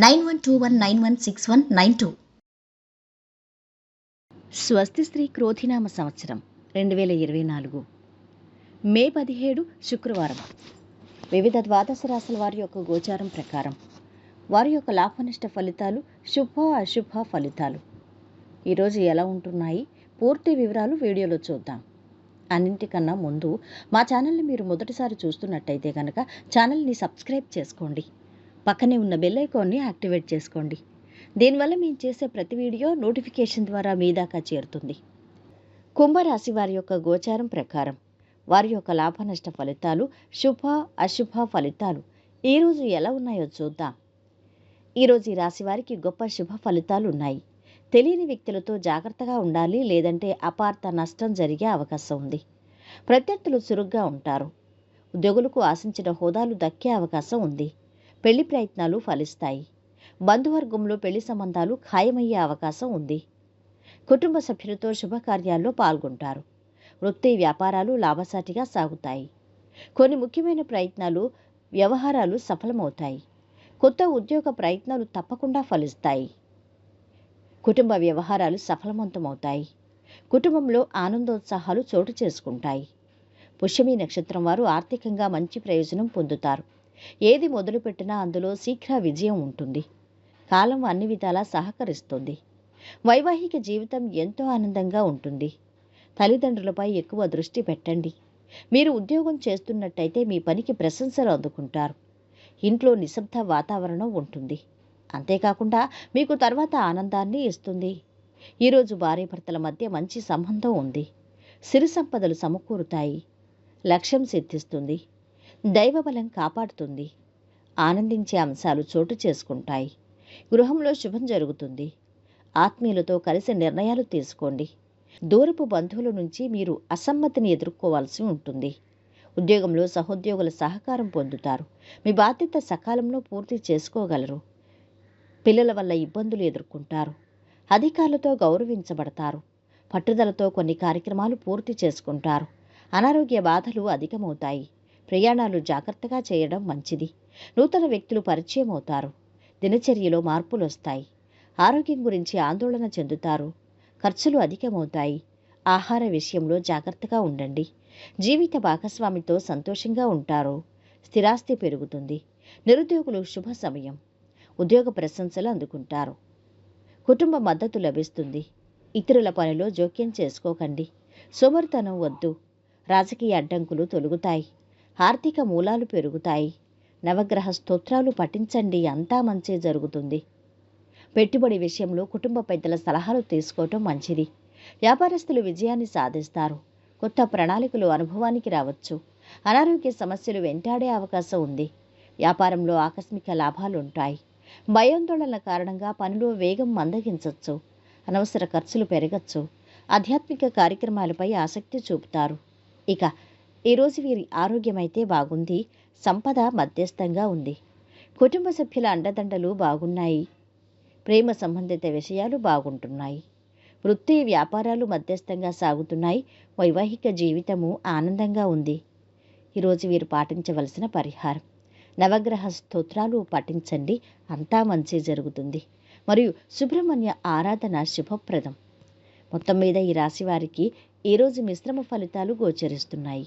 nine one two one nine one six one nine two. స్వస్తి స్త్రీ క్రోధినామ సంవత్సరం రెండు వేల ఇరవై నాలుగు. మే పదిహేడు శుక్రవారం. వివిధ ద్వాదశ రాశుల వారి యొక్క గోచారం ప్రకారం వారి యొక్క లాభనిష్ట ఫలితాలు శుభ అశుభ ఫలితాలు. ఈరోజు ఎలా ఉంటున్నాయి? పూర్తి వివరాలు వీడియోలో చూద్దాం. అన్నింటికన్నా ముందు మా ఛానల్ని మీరు మొదటిసారి చూస్తున్నట్టయితే కనుక ఛానల్ని సబ్స్క్రైబ్ చేసుకోండి. పక్కనే ఉన్న బెల్ ఐకాన్ని యాక్టివేట్ చేసుకోండి. దీనివల్ల మేము చేసే ప్రతి వీడియో నోటిఫికేషన్ ద్వారా మీ దాకా చేరుతుంది. కుంభరాశి వారి యొక్క గోచారం ప్రకారం వారి యొక్క లాభనష్ట ఫలితాలు శుభ అశుభ ఫలితాలు ఈరోజు ఎలా ఉన్నాయో చూద్దాం. ఈరోజు ఈ రాశి వారికి గొప్ప శుభ ఫలితాలు ఉన్నాయి. తెలియని వ్యక్తులతో జాగ్రత్తగా ఉండాలి లేదంటే అపార్థ నష్టం జరిగే అవకాశం ఉంది. ప్రత్యర్థులు చురుగ్గా ఉంటారు. ఉద్యోగులకు ఆశించిన హోదాలు దక్కే అవకాశం ఉంది. పెళ్ళి ప్రయత్నాలు ఫలిస్తాయి. బంధువర్గంలో పెళ్ళి సంబంధాలు ఖాయమయ్యే అవకాశం ఉంది. కుటుంబ సభ్యులతో శుభకార్యాల్లో పాల్గొంటారు. వృత్తి వ్యాపారాలు లాభసాటిగా సాగుతాయి. కొన్ని ముఖ్యమైన ప్రయత్నాలు వ్యవహారాలు సఫలమవుతాయి. కొత్త ఉద్యోగ ప్రయత్నాలు తప్పకుండా ఫలిస్తాయి. కుటుంబ వ్యవహారాలు సఫలవంతమవుతాయి. కుటుంబంలో ఆనందోత్సాహాలు చోటు చేసుకుంటాయి. పుష్యమి నక్షత్రం వారు ఆర్థికంగా మంచి ప్రయోజనం పొందుతారు. ఏది మొదలుపెట్టినా అందులో శీఘ్ర విజయం ఉంటుంది. కాలం అన్ని విధాలా సహకరిస్తుంది. వైవాహిక జీవితం ఎంతో ఆనందంగా ఉంటుంది. తల్లిదండ్రులపై ఎక్కువ దృష్టి పెట్టండి. మీరు ఉద్యోగం చేస్తున్నట్టయితే మీ పనికి ప్రశంసలు అందుకుంటారు. ఇంట్లో నిశ్శబ్ద వాతావరణం ఉంటుంది. అంతేకాకుండా మీకు తర్వాత ఆనందాన్ని ఇస్తుంది. ఈరోజు భార్యాభర్తల మధ్య మంచి సంబంధం ఉంది. సిరి సంపదలు సమకూరుతాయి. లక్ష్యం సిద్ధిస్తుంది. దైవబలం కాపాడుతుంది. ఆనందించే అంశాలు చోటు చేసుకుంటాయి. గృహంలో శుభం జరుగుతుంది. ఆత్మీయులతో కలిసి నిర్ణయాలు తీసుకోండి. దూరపు బంధువుల నుంచి మీరు అసమ్మతిని ఎదుర్కోవాల్సి ఉంటుంది. ఉద్యోగంలో సహోద్యోగుల సహకారం పొందుతారు. మీ బాధ్యత సకాలంలో పూర్తి చేసుకోగలరు. పిల్లల వల్ల ఇబ్బందులు ఎదుర్కొంటారు. అధికారులతో గౌరవించబడతారు. పట్టుదలతో కొన్ని కార్యక్రమాలు పూర్తి చేసుకుంటారు. అనారోగ్య బాధలు అధికమవుతాయి. ప్రయాణాలు జాగ్రత్తగా చేయడం మంచిది. నూతన వ్యక్తులు పరిచయం అవుతారు. దినచర్యలో మార్పులు వస్తాయి. ఆరోగ్యం గురించి ఆందోళన చెందుతారు. ఖర్చులు అధికమవుతాయి. ఆహార విషయంలో జాగ్రత్తగా ఉండండి. జీవిత భాగస్వామితో సంతోషంగా ఉంటారు. స్థిరాస్తి పెరుగుతుంది. నిరుద్యోగులు శుభ సమయం. ఉద్యోగ ప్రశంసలు అందుకుంటారు. కుటుంబ మద్దతు లభిస్తుంది. ఇతరుల పనిలో జోక్యం చేసుకోకండి. సోమరితనం వద్దు. రాజకీయ అడ్డంకులు తొలుగుతాయి. ఆర్థిక మూలాలు పెరుగుతాయి. నవగ్రహ స్తోత్రాలు పఠించండి. అంతా మంచే జరుగుతుంది. పెట్టుబడి విషయంలో కుటుంబ పెద్దల సలహాలు తీసుకోవటం మంచిది. వ్యాపారస్తులు విజయాన్ని సాధిస్తారు. కొత్త ప్రణాళికలు అనుభవానికి రావచ్చు. అనారోగ్య సమస్యలు వెంటాడే అవకాశం ఉంది. వ్యాపారంలో ఆకస్మిక లాభాలు ఉంటాయి భయాందోళనల కారణంగా పనిలో వేగం మందగించవచ్చు అనవసర ఖర్చులు పెరగచ్చు. ఆధ్యాత్మిక కార్యక్రమాలపై ఆసక్తి చూపుతారు. ఇక ఈరోజు వీరి ఆరోగ్యమైతే బాగుంది సంపద మధ్యస్థంగా ఉంది. కుటుంబ సభ్యుల అండదండలు బాగున్నాయి ప్రేమ సంబంధిత విషయాలు బాగుంటున్నాయి. వృత్తి వ్యాపారాలు మధ్యస్థంగా సాగుతున్నాయి వైవాహిక జీవితము ఆనందంగా ఉంది. ఈరోజు వీరు పాటించవలసిన పరిహారం. నవగ్రహ స్తోత్రాలు పఠించండి అంతా మంచి జరుగుతుంది. మరియు సుబ్రహ్మణ్య ఆరాధన శుభప్రదం. మొత్తం మీద ఈ రాశి వారికి ఈరోజు మిశ్రమ ఫలితాలు గోచరిస్తున్నాయి.